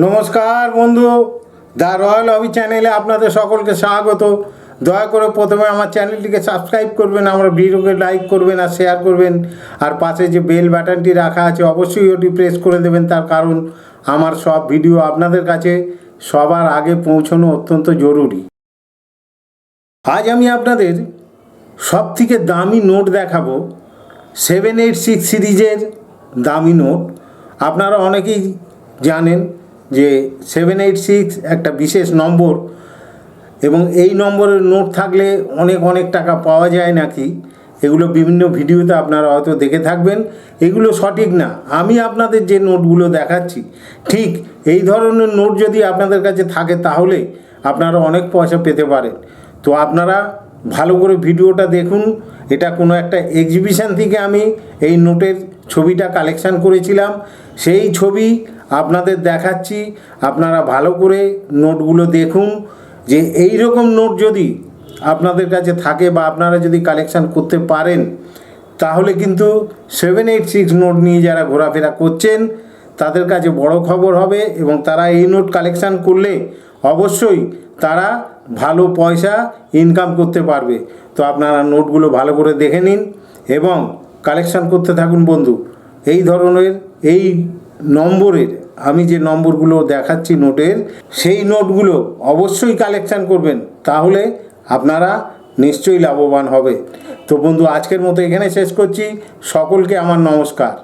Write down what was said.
নমস্কার বন্ধু, the royal হবি চ্যানেলে আপনাদের সকলকে স্বাগত। দয়া করে প্রথমে আমার চ্যানেলটিকে সাবস্ক্রাইব করবেন, আমার ভিডিওকে লাইক করবেন আর শেয়ার করবেন। আর পাশে যে বেল বাটনটি রাখা আছে, অবশ্যই ওটি প্রেস করে দেবেন। তার কারণ আমার সব ভিডিও আপনাদের কাছে সবার আগে পৌঁছানো অত্যন্ত জরুরি। আজ আমি আপনাদের সব থেকে দামি নোট দেখাবো, সেভেন এইট সিক্স সিরিজের দামি নোট। আপনারা অনেকেই জানেন যে সেভেন এইট সিক্স একটা বিশেষ নম্বর এবং এই নম্বরের নোট থাকলে অনেক অনেক টাকা পাওয়া যায় নাকি? এগুলো বিভিন্ন ভিডিওতে আপনারা হয়তো দেখে থাকবেন। এগুলো সঠিক না। আমি আপনাদের যে নোটগুলো দেখাচ্ছি, ঠিক এই ধরনের নোট যদি আপনাদের কাছে থাকে তাহলে আপনারা অনেক পয়সা পেতে পারেন। তো আপনারা ভালো করে ভিডিওটা দেখুন। এটা কোনো একটা এক্সিবিশন থেকে আমি এই নোটের ছবিটা কালেকশান করেছিলাম। সেই ছবি আপনাদের দেখাচ্ছি। আপনারা ভালো করে নোটগুলো দেখুন। যে এই রকম নোট যদি আপনাদের কাছে থাকে বা আপনারা যদি কালেকশান করতে পারেন, তাহলে কিন্তু সেভেন এইট সিক্স নোট নিয়ে যারা ঘোরাফেরা করছেন, তাদের কাছে বড় খবর হবে এবং তারা এই নোট কালেকশান করলে অবশ্যই তারা ভালো পয়সা ইনকাম করতে পারবে। তো আপনারা নোটগুলো ভালো করে দেখে নিন এবং কালেকশান করতে থাকুন বন্ধু। এই ধরনের, এই নম্বরের, আমি যে নম্বরগুলো দেখাচ্ছি নোটের, সেই নোটগুলো অবশ্যই কালেকশান করবেন, তাহলে আপনারা নিশ্চয়ই লাভবান হবে। তো বন্ধু, আজকের মতো এখানে শেষ করছি। সকলকে আমার নমস্কার।